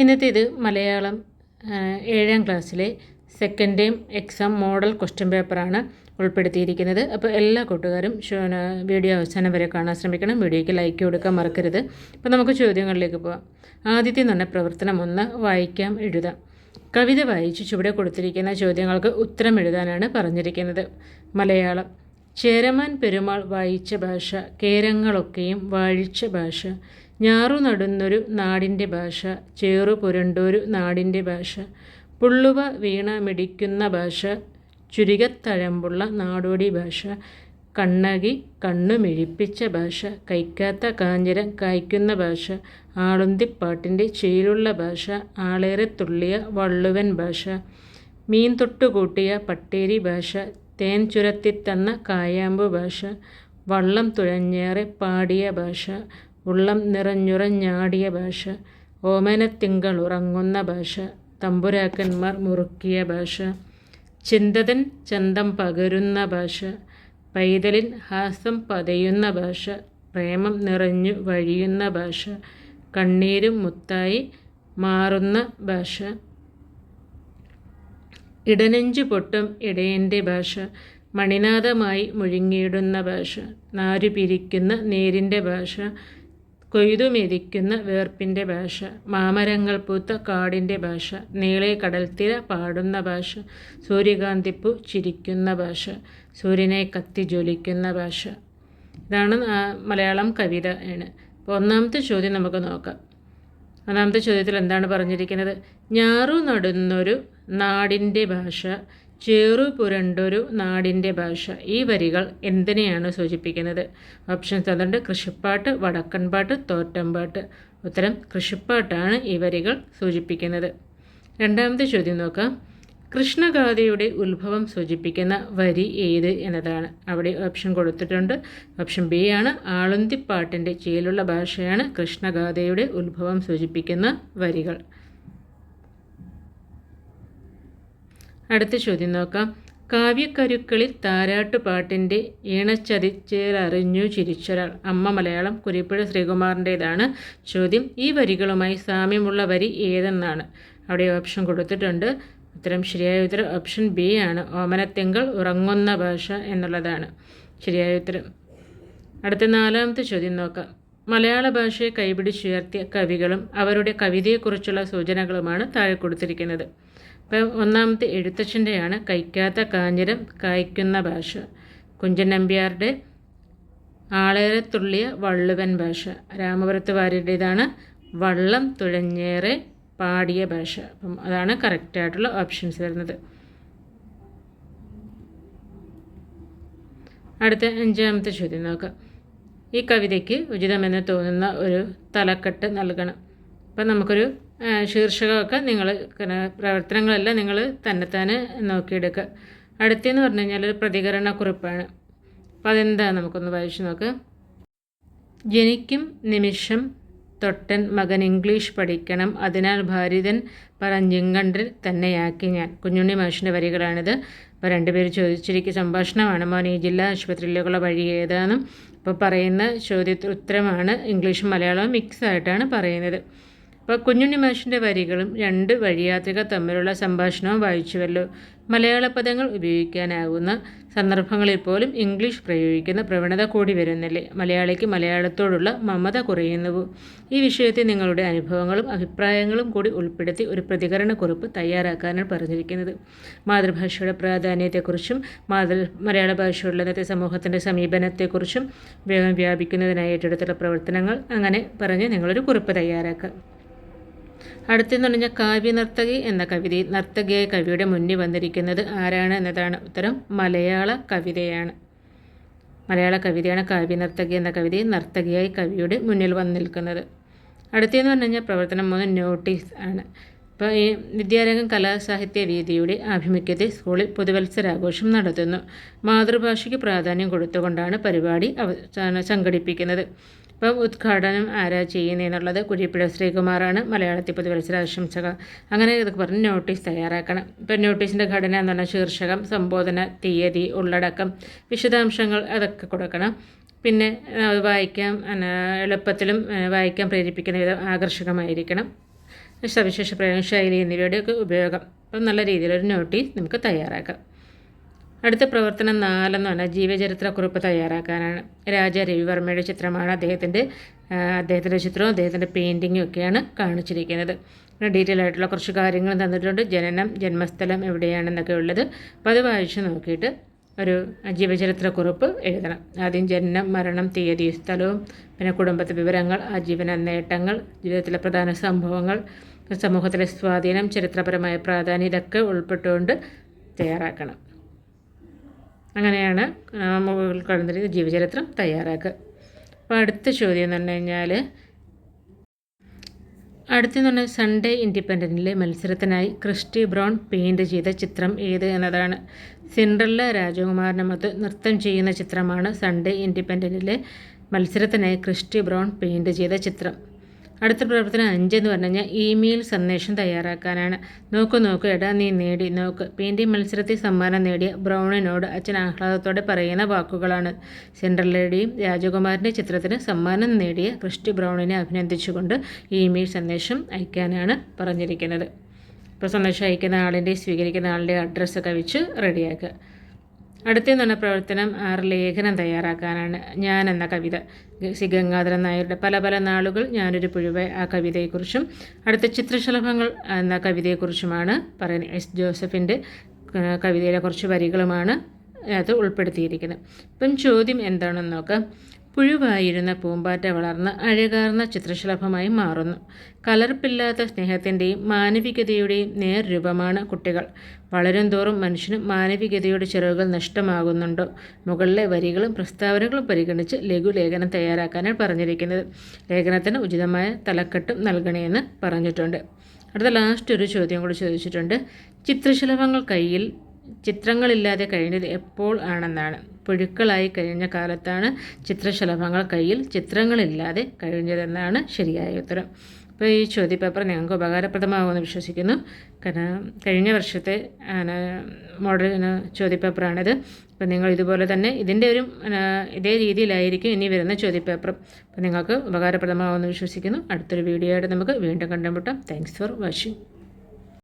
ഇന്നത്തെ ഇത് മലയാളം ഏഴാം ക്ലാസ്സിലെ second time exam model question പേപ്പറാണ് ഉൾപ്പെടുത്തിയിരിക്കുന്നത്. അപ്പോൾ എല്ലാ കൂട്ടുകാരും വീഡിയോ അവസാനം വരെ കാണാൻ ശ്രമിക്കണം. വീഡിയോയ്ക്ക് ലൈക്ക് കൊടുക്കാൻ മറക്കരുത്. അപ്പോൾ നമുക്ക് ചോദ്യങ്ങളിലേക്ക് പോകാം ആദ്യത്തെ തന്നെ പ്രവർത്തനം ഒന്ന് വായിക്കാം എഴുതാം. കവിത വായിച്ച് ചുവടെ കൊടുത്തിരിക്കുന്ന ചോദ്യങ്ങൾക്ക് ഉത്തരം എഴുതാനാണ് പറഞ്ഞിരിക്കുന്നത്. മലയാളം. ചേരമാൻ പെരുമാൾ വായിച്ച ഭാഷ കേരങ്ങളൊക്കെയും വാഴിച്ച ഭാഷ ഞാറു നടുന്നൊരു നാടിന്റെ ഭാഷ ചേറു പുരണ്ടൊരു നാടിന്റെ ഭാഷ പുള്ളുവ വീണ മിടിക്കുന്ന ഭാഷ ചുരികത്തഴമ്പുള്ള നാടോടി ഭാഷ കണ്ണകി കണ്ണു മിഴിപ്പിച്ച ഭാഷ കൈക്കാത്ത കാഞ്ഞിരം കായ്ക്കുന്ന ഭാഷ ആളുന്തിപ്പാട്ടിന്റെ ചേലുള്ള ഭാഷ ആളേറെ തുള്ളിയ വള്ളുവൻ ഭാഷ മീൻ തൊട്ടുകൂട്ടിയ പട്ടേരി ഭാഷ തേൻ ചുരത്തിത്തന്ന കായാമ്പു ഭാഷ വള്ളം തുഴഞ്ഞേറെ പാടിയ ഭാഷ ഉള്ളം നിറഞ്ഞുറഞ്ഞാടിയ ഭാഷ ഓമനത്തിങ്കൾ ഉറങ്ങുന്ന ഭാഷ തമ്പുരാക്കന്മാർ മുറുക്കിയ ഭാഷ ചിന്തതൻ ചന്തം പകരുന്ന ഭാഷ പൈതലിൻ ഹാസം പതയുന്ന ഭാഷ പ്രേമം നിറഞ്ഞു വഴിയുന്ന ഭാഷ കണ്ണീരും മുത്തായി മാറുന്ന ഭാഷ. ഇടനെഞ്ചു പൊട്ടും ഇടയന്റെ ഭാഷ. മണിനാഥമായി മുഴുങ്ങിയിടുന്ന ഭാഷ. നാരു പിരിക്കുന്ന നേരിന്റെ ഭാഷ. കൊയ്തുമെതിക്കുന്ന വേർപ്പിന്റെ ഭാഷ. മാമരങ്ങൾ പൂത്ത കാടിന്റെ ഭാഷ. നീളെ കടൽത്തിര പാടുന്ന ഭാഷ. സൂര്യകാന്തിപ്പു ചിരിക്കുന്ന ഭാഷ. സൂര്യനെ കത്തി ജ്വലിക്കുന്ന ഭാഷ. ഇതാണ് മലയാളം കവിത ആണ്. അപ്പോൾ ഒന്നാമത്തെ ചോദ്യം നമുക്ക് നോക്കാം. ഒന്നാമത്തെ ചോദ്യത്തിൽ എന്താണ് പറഞ്ഞിരിക്കുന്നത്? ഞാറു നടുന്നൊരു നാടിന്റെ ഭാഷ ചേറു പുരണ്ടൊരു നാടിന്റെ ഭാഷ. ഈ വരികൾ എന്തിനെയാണ് സൂചിപ്പിക്കുന്നത്? ഓപ്ഷൻ തന്നിട്ടുണ്ട് കൃഷിപ്പാട്ട് വടക്കൻപാട്ട് തോറ്റമ്പാട്ട്. ഉത്തരം കൃഷിപ്പാട്ടാണ് ഈ വരികൾ സൂചിപ്പിക്കുന്നത്. രണ്ടാമത്തെ ചോദ്യം നോക്കാം. കൃഷ്ണഗാഥയുടെ ഉത്ഭവം സൂചിപ്പിക്കുന്ന വരി ഏത് എന്നതാണ്. അവിടെ ഓപ്ഷൻ കൊടുത്തിട്ടുണ്ട്. ഓപ്ഷൻ ബി ആണ്. ആളുന്തിപ്പാട്ടിന്റെ ചേലുള്ള ഭാഷയാണ് കൃഷ്ണഗാഥയുടെ ഉത്ഭവം സൂചിപ്പിക്കുന്ന വരികൾ. അടുത്ത ചോദ്യം നോക്കാം. കാവ്യക്കരുക്കളിൽ താരാട്ടുപാട്ടിന്റെ ഈണച്ചതിച്ചേലറിഞ്ഞു ചിരിച്ചൊരാൾ. അമ്മ മലയാളം കുരിപ്പുഴ ശ്രീകുമാറിന്റേതാണ് ചോദ്യം. ഈ വരികളുമായി സാമ്യമുള്ള വരി ഏതെന്നാണ്? അവിടെ ഓപ്ഷൻ കൊടുത്തിട്ടുണ്ട്. ഉത്തരം ശരിയായ ഉത്തരം ഓപ്ഷൻ ബി ആണ്. ഓമനത്തിങ്കൾ ഉറങ്ങുന്ന ഭാഷ എന്നുള്ളതാണ് ശരിയായ ഉത്തരം. അടുത്ത നാലാമത്തെ ചോദ്യം നോക്കാം. മലയാള ഭാഷയെ കൈപിടിച്ചുയർത്തിയ കവികളും അവരുടെ കവിതയെക്കുറിച്ചുള്ള സൂചനകളുമാണ് താഴെ കൊടുത്തിരിക്കുന്നത്. ഇപ്പം ഒന്നാമത്തെ എഴുത്തച്ഛന്റെയാണ് കഴിക്കാത്ത കാഞ്ഞിരം കായ്ക്കുന്ന ഭാഷ. കുഞ്ചൻ നമ്പ്യാരുടെ ആളേറെ തുള്ളിയ വള്ളുവൻ ഭാഷ. രാമപുരത്ത് വാര്യരുടേതാണ് വള്ളം തുഴഞ്ഞേറെ പാടിയ ഭാഷ. അപ്പം അതാണ് കറക്റ്റായിട്ടുള്ള ഓപ്ഷൻസ് വരുന്നത്. അടുത്ത അഞ്ചാമത്തെ ചോദ്യം നോക്കാം. ഈ കവിതയ്ക്ക് ഉചിതമെന്ന് തോന്നുന്ന ഒരു തലക്കെട്ട് നൽകണം. അപ്പം നമുക്കൊരു ശീർഷകമൊക്കെ നിങ്ങൾ പ്രവർത്തനങ്ങളെല്ലാം നിങ്ങൾ തന്നെത്താനെ നോക്കിയെടുക്കുക. അടുത്തെന്ന് പറഞ്ഞു കഴിഞ്ഞാൽ ഒരു പ്രതികരണ കുറിപ്പാണ് അപ്പോൾ അതെന്താ നമുക്കൊന്ന് വായിച്ചു നോക്ക്. ജനിക്കും നിമിഷം തൊട്ടൻ മകൻ ഇംഗ്ലീഷ് പഠിക്കണം. അതിനാൽ ഭാരതൻ പറഞ്ഞിങ്കണ്ടിൽ തന്നെയാക്കി ഞാൻ. കുഞ്ഞുണ്ണി മാഷിന്റെ വരികളാണിത്. അപ്പോൾ രണ്ടുപേർ ചോദിച്ചിരിക്കുന്ന സംഭാഷണമാണ് മോൻ ഈ ജില്ലാ ആശുപത്രിയിലേക്കുള്ള വഴി ഏതാണെന്നും ഇപ്പോൾ പറയുന്ന ചോദ്യത്തിന് ഉത്തരമാണ് ഇംഗ്ലീഷും മലയാളവും മിക്സ് ആയിട്ടാണ് പറയുന്നത്. അപ്പോൾ കുഞ്ഞുണ്ണി മാഷിന്റെ വരികളും രണ്ട് വഴിയാത്രികർ തമ്മിലുള്ള സംഭാഷണവും വായിച്ചുവല്ലോ. മലയാള പദങ്ങൾ ഉപയോഗിക്കാനാകുന്ന സന്ദർഭങ്ങളിൽ പോലും ഇംഗ്ലീഷ് പ്രയോഗിക്കുന്ന പ്രവണത കൂടി വരുന്നില്ലേ? മലയാളിക്ക് മലയാളത്തോടുള്ള മമത കുറയുന്നുവോ? ഈ വിഷയത്തിൽ നിങ്ങളുടെ അനുഭവങ്ങളും അഭിപ്രായങ്ങളും കൂടി ഉൾപ്പെടുത്തി ഒരു പ്രതികരണ കുറിപ്പ് തയ്യാറാക്കാനാണ് പറഞ്ഞിരിക്കുന്നത്. മാതൃഭാഷയുടെ പ്രാധാന്യത്തെക്കുറിച്ചും മാതൃ മലയാള ഭാഷയുള്ള ഇന്നത്തെ സമൂഹത്തിന്റെ സമീപനത്തെക്കുറിച്ചും വേഗം വ്യാപിക്കുന്നതിനായി ഏറ്റെടുത്തുള്ള പ്രവർത്തനങ്ങൾ അങ്ങനെ പറഞ്ഞ് നിങ്ങളൊരു കുറിപ്പ് തയ്യാറാക്കുക അടുത്തെന്ന് പറഞ്ഞാൽ കാവ്യനർത്തകി എന്ന കവിതയിൽ നർത്തകിയായ കവിയുടെ മുന്നിൽ വന്നിരിക്കുന്നത് ആരാണ് എന്നതാണ് ഉത്തരം. മലയാള കവിതയാണ്. മലയാള കവിതയാണ് കാവ്യനർത്തകി എന്ന കവിതയിൽ നർത്തകിയായി കവിയുടെ മുന്നിൽ വന്നു നിൽക്കുന്നത് അടുത്തെന്ന് പറഞ്ഞു കഴിഞ്ഞാൽ പ്രവർത്തനം മൂന്ന് നോട്ടീസ് ആണ്. ഇപ്പോൾ ഈ വിദ്യാരംഗം കലാസാഹിത്യ വേദിയുടെ ആഭിമുഖ്യത്തിൽ സ്കൂളിൽ പുതുവത്സരാഘോഷം നടത്തുന്നു. മാതൃഭാഷയ്ക്ക് പ്രാധാന്യം കൊടുത്തുകൊണ്ടാണ് പരിപാടി സംഘടിപ്പിക്കുന്നത്. ഇപ്പം ഉദ്ഘാടനം ആരാ ചെയ്യുന്നതെന്നുള്ളത് കുഴിപ്പുഴ ശ്രീകുമാറാണ്. മലയാളത്തിൽ പുതുവത്സര ആശംസകൾ. അങ്ങനെ ഇതൊക്കെ പറഞ്ഞ് നോട്ടീസ് തയ്യാറാക്കണം. ഇപ്പം നോട്ടീസിന്റെ ഘടന എന്ന് പറഞ്ഞാൽ ശീർഷകം സംബോധന തീയതി ഉള്ളടക്കം വിശദാംശങ്ങൾ അതൊക്കെ കൊടുക്കണം. പിന്നെ അത് വായിക്കാൻ എളുപ്പത്തിലും വായിക്കാൻ പ്രേരിപ്പിക്കുന്ന വിധം ആകർഷകമായിരിക്കണം. സവിശേഷ പ്രയോഗശൈലി എന്നിവയുടെയൊക്കെ ഉപയോഗം. അപ്പം നല്ല രീതിയിലൊരു നോട്ടീസ് നമുക്ക് തയ്യാറാക്കാം. അടുത്ത പ്രവർത്തനം നാലെന്ന് പറഞ്ഞാൽ ജീവചരിത്രക്കുറിപ്പ് തയ്യാറാക്കാനാണ്. രാജ രവിവർമ്മയുടെ ചിത്രമാണ് അദ്ദേഹത്തിന്റെ അദ്ദേഹത്തിന്റെ ചിത്രവും അദ്ദേഹത്തിന്റെ പെയിന്റിങ്ങും ഒക്കെയാണ് കാണിച്ചിരിക്കുന്നത്. ഡീറ്റെയിൽ ആയിട്ടുള്ള കുറച്ച് കാര്യങ്ങൾ തന്നിട്ടുണ്ട്. ജനനം ജന്മസ്ഥലം എവിടെയാണെന്നൊക്കെ ഉള്ളത്. അപ്പോൾ അത് വായിച്ച് നോക്കിയിട്ട് ഒരു ജീവചരിത്രക്കുറിപ്പ് എഴുതണം. ആദ്യം ജനനം മരണം തീയതി സ്ഥലവും പിന്നെ കുടുംബത്തെ വിവരങ്ങൾ ആജീവന നേട്ടങ്ങൾ ജീവിതത്തിലെ പ്രധാന സംഭവങ്ങൾ സമൂഹത്തിലെ സ്വാധീനം ചരിത്രപരമായ പ്രാധാന്യം ഇതൊക്കെ ഉൾപ്പെട്ടുകൊണ്ട് തയ്യാറാക്കണം. അങ്ങനെയാണ് മുകളിൽ ജീവചരിത്രം തയ്യാറാക്കുക. അപ്പോൾ അടുത്ത ചോദ്യം എന്ന് പറഞ്ഞു കഴിഞ്ഞാൽ അടുത്തെന്ന് പറഞ്ഞാൽ സൺഡേ ഇൻഡിപെൻഡന്റിലെ മത്സരത്തിനായി ക്രിസ്റ്റി ബ്രൗൺ പെയിന്റ് ചെയ്ത ചിത്രം ഏത് എന്നതാണ്. സിൻഡ്രല്ല രാജകുമാരനമൊത്ത് നൃത്തം ചെയ്യുന്ന ചിത്രമാണ് സൺഡേ ഇൻഡിപെൻഡന്റിലെ മത്സരത്തിനായി ക്രിസ്റ്റി ബ്രൗൺ പെയിന്റ് ചെയ്ത ചിത്രം. അടുത്ത പ്രവർത്തനം അഞ്ചെന്ന് പറഞ്ഞു കഴിഞ്ഞാൽ ഇമെയിൽ സന്ദേശം തയ്യാറാക്കാനാണ്. നോക്കൂ നോക്കു എടാ നീ നേടി നോക്ക്. പെയിന്റിംഗ് മത്സരത്തിൽ സമ്മാനം നേടിയ ബ്രൗണിനോട് അച്ഛൻ ആഹ്ലാദത്തോടെ പറയുന്ന വാക്കുകളാണ്. സെൻട്രലിയുടെയും രാജകുമാരന്റെ ചിത്രത്തിന് സമ്മാനം നേടിയ ക്രിസ്റ്റി ബ്രൗണിനെ അഭിനന്ദിച്ചുകൊണ്ട് ഇമെയിൽ സന്ദേശം അയക്കാനാണ് പറഞ്ഞിരിക്കുന്നത്. ഇപ്പോൾ സന്ദേശം അയക്കുന്ന ആളിന്റെ സ്വീകരിക്കുന്ന ആളുടെ അഡ്രസ്സൊക്കെ വെച്ച് റെഡിയാക്കുക. അടുത്തെന്ന് നല്ല പ്രവർത്തനം ആറ് ലേഖനം തയ്യാറാക്കാനാണ് ഞാൻ എന്ന കവിത സി ഗംഗാധരൻ നായരുടെ പല പല നാളുകൾ ഞാനൊരു പുഴുവ ആ കവിതയെക്കുറിച്ചും അടുത്ത ചിത്രശലഭങ്ങൾ എന്ന കവിതയെക്കുറിച്ചുമാണ് പറയുന്നത്. എസ് ജോസഫിന്റെ കവിതയിലെ കുറച്ച് വരികളുമാണ് അത് ഉൾപ്പെടുത്തിയിരിക്കുന്നത്. ഇപ്പം ചോദ്യം എന്താണെന്ന് നോക്കാം. പുഴുവായിരുന്ന പൂമ്പാറ്റ വളർന്ന് അഴകാർന്ന ചിത്രശലഭമായി മാറുന്നു. കലർപ്പില്ലാത്ത സ്നേഹത്തിന്റെയും മാനവികതയുടെയും നേർരൂപമാണ് കുട്ടികൾ. വളരും തോറും മനുഷ്യനും മാനവികതയുടെ ചിറകുകൾ നഷ്ടമാകുന്നുണ്ടോ? മുകളിലെ വരികളും പ്രസ്താവനകളും പരിഗണിച്ച് ലഘുലേഖനം തയ്യാറാക്കാനാണ് പറഞ്ഞിരിക്കുന്നത്. ലേഖനത്തിന് ഉചിതമായ തലക്കെട്ടും നൽകണമെന്ന് പറഞ്ഞിട്ടുണ്ട്. അടുത്ത ലാസ്റ്റ് ഒരു ചോദ്യം കൂടി ചോദിച്ചിട്ടുണ്ട്. ചിത്രശലഭങ്ങൾ കയ്യിൽ ചിത്രങ്ങളില്ലാതെ കഴിഞ്ഞത് എപ്പോൾ ആണെന്നാണ്? പുഴുക്കളായി കഴിഞ്ഞ കാലത്താണ് ചിത്രശലഭങ്ങൾ കയ്യിൽ ചിത്രങ്ങളില്ലാതെ കഴിഞ്ഞതെന്നാണ് ശരിയായ ഉത്തരം. അപ്പോൾ ഈ ചോദ്യപേപ്പർ ഞങ്ങൾക്ക് ഉപകാരപ്രദമാകുമെന്ന് വിശ്വസിക്കുന്നു. കാരണം കഴിഞ്ഞ വർഷത്തെ മോഡൽ ചോദ്യപേപ്പറാണിത്. അപ്പോൾ നിങ്ങൾ ഇതുപോലെ തന്നെ ഇതിന്റെ ഒരു ഇതേ രീതിയിലായിരിക്കും ഇനി വരുന്ന ചോദ്യപേപ്പർ. അപ്പോൾ നിങ്ങൾക്ക് ഉപകാരപ്രദമാകുമെന്ന് വിശ്വസിക്കുന്നു. അടുത്തൊരു വീഡിയോ ആയിട്ട് നമുക്ക് വീണ്ടും കണ്ടുമുട്ടാം. Thanks for watching